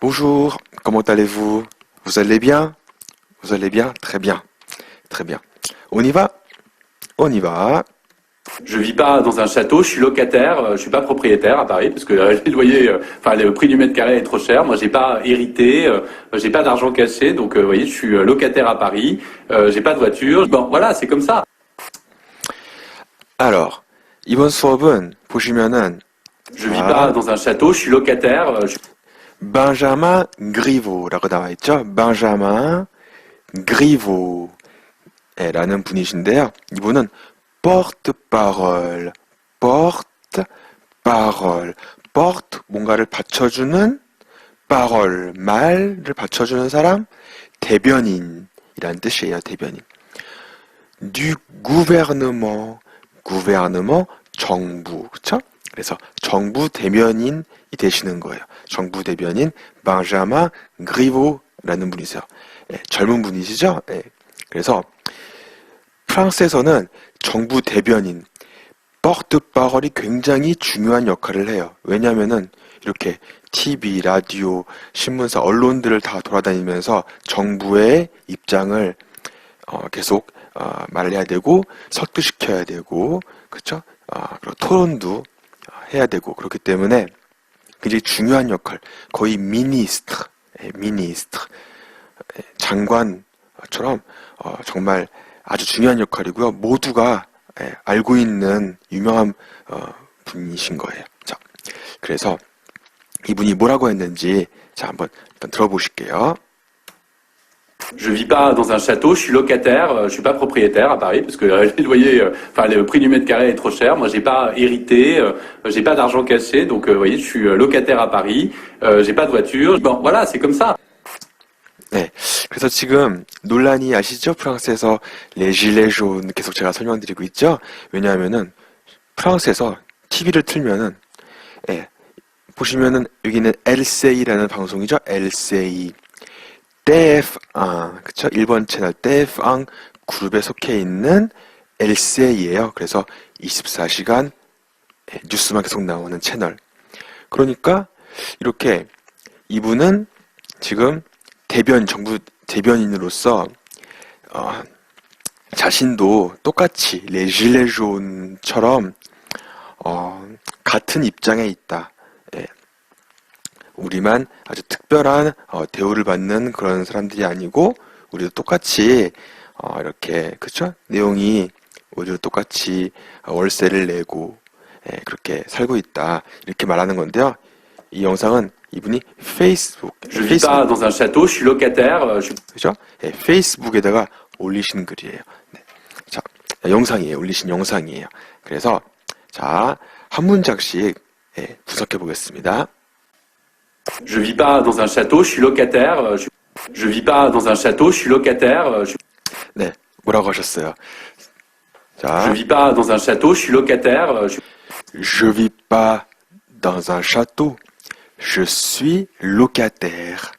Bonjour, comment allez-vous? Vous allez bien? Vous allez bien? Très bien. Très bien. On y va? On y va. Je vis pas dans un château, je suis locataire, euh, je ne suis pas propriétaire à Paris parce que euh, les euh, enfin le prix du mètre carré est trop cher. Moi, j'ai pas hérité, j'ai pas d'argent caché, donc vous voyez, je suis locataire à Paris, j'ai pas de voiture. Bon, voilà, c'est comme ça. Alors, Yvonne Sorben, Je vis pas ah. dans un château, je suis locataire. Benjamin Griveau라고 나와 있죠. benjamin Griveau 라는 분이신데요. 이분은 porte-parole, porte-parole, porte 뭔가를 받쳐주는 parole 말을 받쳐주는 사람 대변인이란 뜻이에요. 대변인. du gouvernement, gouvernement 정부, 그쵸? 그래서 정부 대변인이 되시는 거예요. 정부 대변인 benjamin Griveau라는 분이세요. 예, 젊은 분이시죠? 예. 그래서 프랑스에서는 정부 대변인, porte-parole이 굉장히 중요한 역할을 해요. 왜냐하면은 이렇게 TV, 라디오, 신문사, 언론들을 다 돌아다니면서 정부의 입장을 어, 계속 어, 말해야 되고 설득시켜야 되고 그렇죠? 그리고 토론도 어, 해야 되고 그렇기 때문에 굉장히 중요한 역할. 거의 미니스트 미니스트. 장관처럼 어, 정말 아주 중요한 역할이고요. 모두가 예, 알고 있는 유명한 어, 분이신 거예요. 자 그래서 이분이 뭐라고 했는지 자 한번 일단 들어보실게요 Je vis pas dans un château, je suis locataire, euh, je suis pas propriétaire à Paris parce que euh, les loyers, euh, enfin le prix du mètre carré est trop cher. Moi, j'ai pas hérité, euh, j'ai pas d'argent caché, donc euh, vous voyez, je suis euh, locataire à Paris, euh, j'ai pas de voiture. Bon, voilà, c'est comme ça. 네. 그래서 지금 논란이 아시죠? 프랑스에서 레질레존 계속 제가 설명드리고 있죠? 왜냐하면은 프랑스에서 TV를 틀면은 예, 보시면은 여기는 LCI라는 방송이죠? LCI TF1 그쵸? 일본 채널 TF1 그룹에 속해 있는 LCI예요. 그래서 24시간 예, 뉴스만 계속 나오는 채널. 그러니까 이렇게 이분은 지금 대변 정부 대변인으로서 어, 자신도 똑같이 레질레존처럼 어, 같은 입장에 있다. 예. 우리만 아주 특별한 어, 대우를 받는 그런 사람들이 아니고 우리도 똑같이 어, 이렇게 그쵸? 내용이 우리도 똑같이 어, 월세를 내고 예, 그렇게 살고 있다 이렇게 말하는 건데요. 이 영상은 이분이 페이스북 Je vis pas dans un château, je suis locataire, euh, je 그죠? 예, 페이스북에다가 올리신 글이에요. 네. 자, 영상이에요. 올리신 영상이에요. 그래서 자, 한 문장씩 예, 분석해 보겠습니다. Je vis pas dans un château, je suis locataire. euh, Je, je vis pas dans un château, je suis locataire. euh, Je, 네, 뭐라고 하셨어요? je 자, vis pas dans un château, je suis locataire. euh, Je, je vis pas dans un château. Je suis locataire.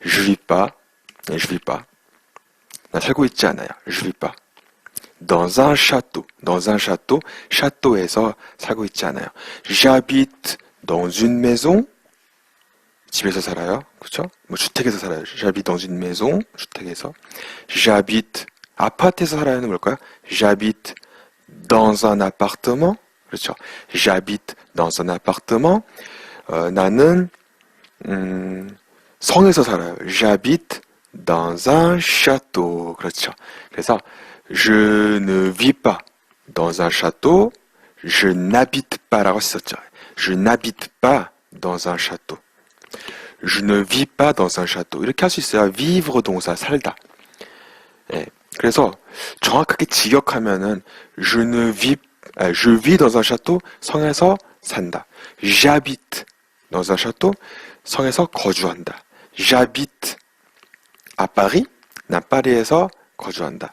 Je vis pas. 네, je vis pas. 나 살고 있지 않아요. Je vis pas. dans un château. dans un château. 샤또에서 살고 있지 않아요. j'habite dans une maison. 집에서 살아요. 그렇죠? 뭐 주택에서 살아요. j'habite dans une maison. 주택에서. j'habite 아파트에서 살아요는 뭘까요? j'habite dans un appartement. 그렇죠. j'habite dans un appartement. 어, 나는 음, 성에서 살아요. j'habite dans un château. 그렇죠. 그래서 je ne vis pas dans un château. je n'habite pas라고 썼죠. je n'habite pas dans un château. Je ne vis pas dans un château. 이렇게 할 수 있어요. vivre 동사 살다. 예. 그래서 정확하게 직역하면은 je ne vis 아, je vis dans un château 성에서 산다. j'habite dans un château 성에서 거주한다. j'habite à Paris 난 파리에서 거주한다.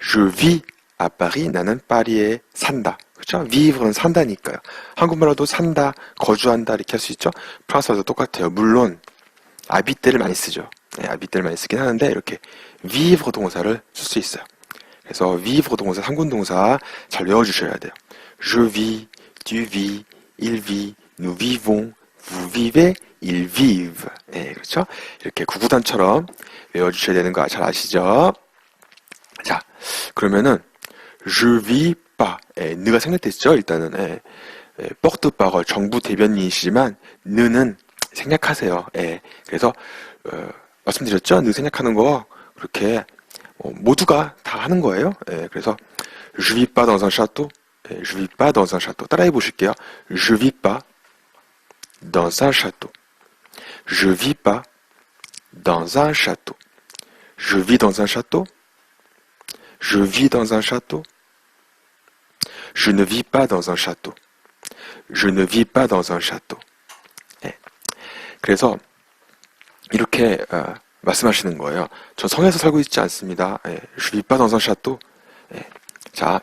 je vis à Paris 나는 파리에 산다. 그렇죠? vivre는 산다니까요. 한국말로도 산다, 거주한다 이렇게 할 수 있죠. 프랑스어도 똑같아요. 물론 아비떼를 많이 쓰죠. 네, 아비떼를 많이 쓰긴 하는데 이렇게 vivre 동사를 쓸 수 있어요. 그래서 vivre 동사, 상군 동사 잘 외워주셔야 돼요. Je vis, tu vis, il vit, nous vivons, vous vivez, ils vivent. 예, 그렇죠? 이렇게 구구단처럼 외워주셔야 되는 거 잘 아시죠? 자, 그러면은 je vis pas. 예, 느가 생략됐죠? 일단은 예, 예, parole 정부 대변인이시지만 느는 생략하세요. 예, 그래서 어, 말씀드렸죠? 느 생략하는 거 그렇게 어, 모두가 다 하는 거예요. 예, 그래서 pas dans un château. 예, pas dans un château. 따라해 보실게요. pas dans un château. Je vis pas dans un château. Je vis dans un château. Je vis dans un château. Je ne vis pas dans un château. Je ne vis pas dans un château. 예. 그래서 이렇게 어, 말씀하시는 거예요. 저 성에서 살고 있지 않습니다. 예. Je vis pas dans un château. 예. 자,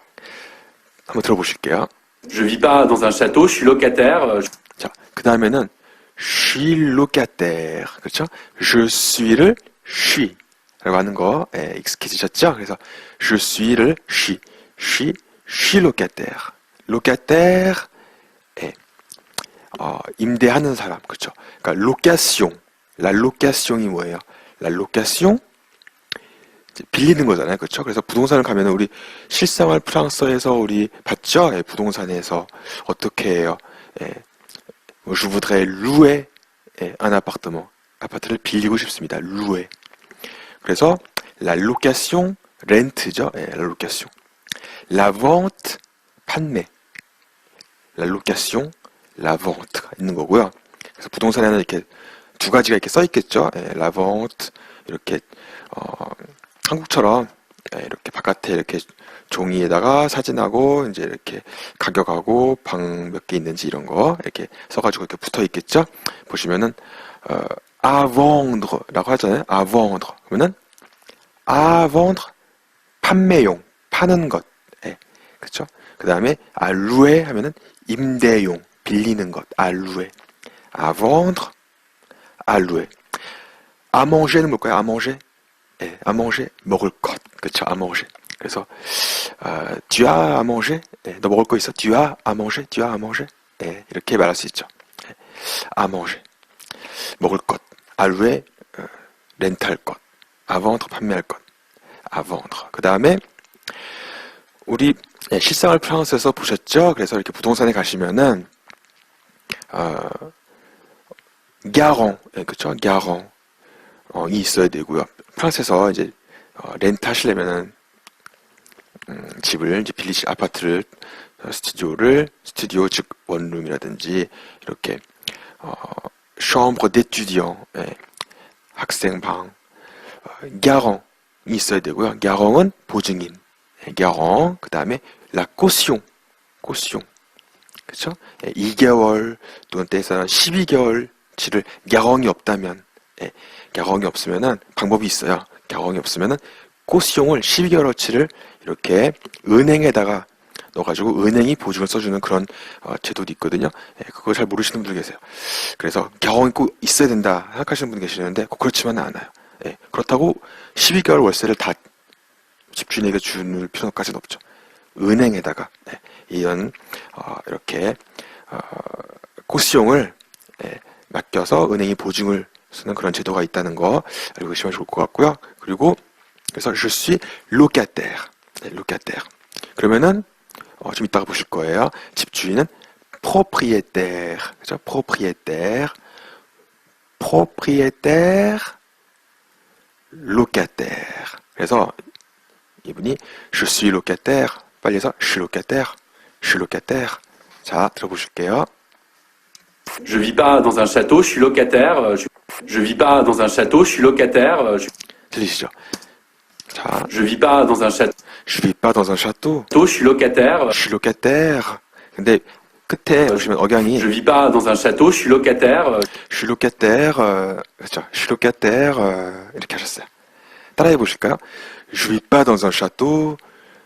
한번 들어보실게요. Je vis pas dans un château, je suis locataire. euh, 자, 그 다음에는 je suis locataire. 그렇죠? je suis를 suis 라고 하는 거 예, 익숙해지셨죠? 그래서 je suis를 suis. suis, suis locataire. locataire 예, 어, 임대하는 사람. 그렇죠? 그러니까 location. la location이 뭐예요? la location 빌리는 거잖아요. 그렇죠? 그래서 부동산을 가면 우리 실생활 프랑스에서 우리 봤죠? 예, 부동산에서 어떻게 해요? 예, je voudrais louer 예, un appartement. 아파트를 빌리고 싶습니다. louer. 그래서 la location, 렌트죠. 예, la location. La vente, 판매. la location, la vente가 있는 거고요. 그래서 부동산에는 이렇게 두 가지가 이렇게 써 있겠죠. 예, la vente 이렇게 어, 한국처럼 예, 이렇게 바깥에 이렇게 종이에다가 사진하고 이제 이렇게 가격하고 방 몇 개 있는지 이런 거 이렇게 써가지고 이렇게 붙어 있겠죠. 보시면은 어, à vendre라고 하잖아요. à vendre 그러면은 à vendre 판매용 파는 것, 예, 그렇죠. 그 다음에 louer 하면은 임대용 빌리는 것, louer, à vendre, louer. à manger는 뭘까요? à manger, 예, à manger 먹을 것, 그렇죠. à manger. 그래서 어, tu as à manger, 예, 너 먹을 거 있어? tu as à manger, tu as à manger, 예, 이렇게 말할 수 있죠. 예, à manger, 먹을 것, louer, 어, 렌트할 것, à vendre 판매할 것, à vendre. 그 다음에 우리 예, 실생활 프랑스에서 보셨죠? 그래서 이렇게 부동산에 가시면은 어, 가롱, 예, 그렇죠? 가롱 어, 이 있어야 되고요. 프랑스에서 이제 어, 렌트 하시려면은 음, 집을 이제 빌리시 아파트를 어, 스튜디오를 스튜디오 즉 원룸이라든지 이렇게 어, chambre 예, 학생 방 어, 있어야 되고요. 가롱은 보증인 예, 가롱 그 다음에 la caution caution? 예, 2개월 또는 때에서는 12개월치를 가롱이 없다면 예, 가롱이 없으면은 방법이 있어요. 가롱이 없으면은 코시용을 12개월어치를 이렇게 은행에다가 넣어가지고 은행이 보증을 써주는 그런 어, 제도도 있거든요. 예, 그걸 잘 모르시는 분들 계세요. 그래서 가롱이 꼭 있어야 된다 생각하시는 분 계시는데 꼭 그렇지만은 않아요. 예, 그렇다고 12개월 월세를 다 집주인에게 주는 필요까지는 없죠. 은행에다가 예, 이런 어, 이렇게 어, 코시용을 예, 맡겨서 은행이 보증을 쓰는 그런 제도가 있다는 거 알고 계시면 좋을 것 같고요. 그리고 그래서 je suis locataire, 네, locataire. 그러면은 어, 좀 이따가 보실 거예요. 집주인은 propriétaire, 그죠? propriétaire, propriétaire, locataire. 그래서 이분이 je suis locataire, 빨리 해서 je suis locataire, je suis locataire. 자, 들어보실게요. Je vis pas dans un château, je suis locataire. euh, Je, je vis pas dans un château, je suis locataire. euh, Je, 들리시죠? 자, je vis pas dans un château, je vis pas dans un château. je suis locataire. je suis locataire. 근데 끝에 보시면 억양이 Je vis pas dans un château, je suis locataire. euh, je suis locataire. 어, 그렇죠. je suis locataire. 어, 이렇게 하셨어요. 따라해 보실까요? je vis pas dans un château.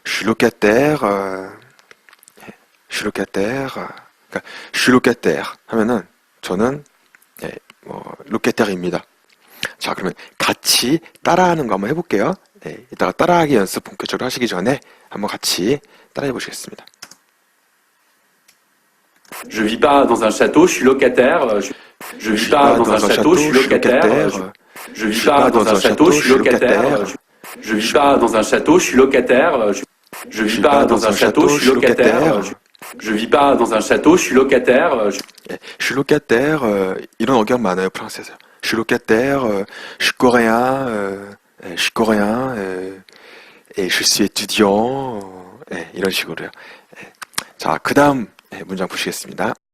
Je suis locataire. 어, 예, je suis locataire. 어, 그러니까 je suis locataire 하면은 저는 예, 뭐 로케테르입니다. 자, 그러면 같이 따라하는 거 한번 해볼게요. 예, 이따가 따라하기 연습 본격적으로 하시기 전에 한번 같이 따라해 보시겠습니다. Je vis pas dans un château, je suis locataire. euh, Je, je vis pas dans un château, je suis locataire. euh, Je, vis pas dans un château, je suis locataire. euh, Je, vis pas dans un château, je suis locataire. euh, Je, je vis pas dans un château, je suis locataire. euh, Je, je vis pas dans un château, je suis locataire. euh, Je, 예, je suis locataire. 어, 이런 어견 많아요 프랑스에서. Je suis locataire. 어, je suis coréen. 어, 예, je suis coréen. 예, et je suis étudiant. 어, 예, 이런 식으로요. 예. 자, 그 다음 문장 보시겠습니다.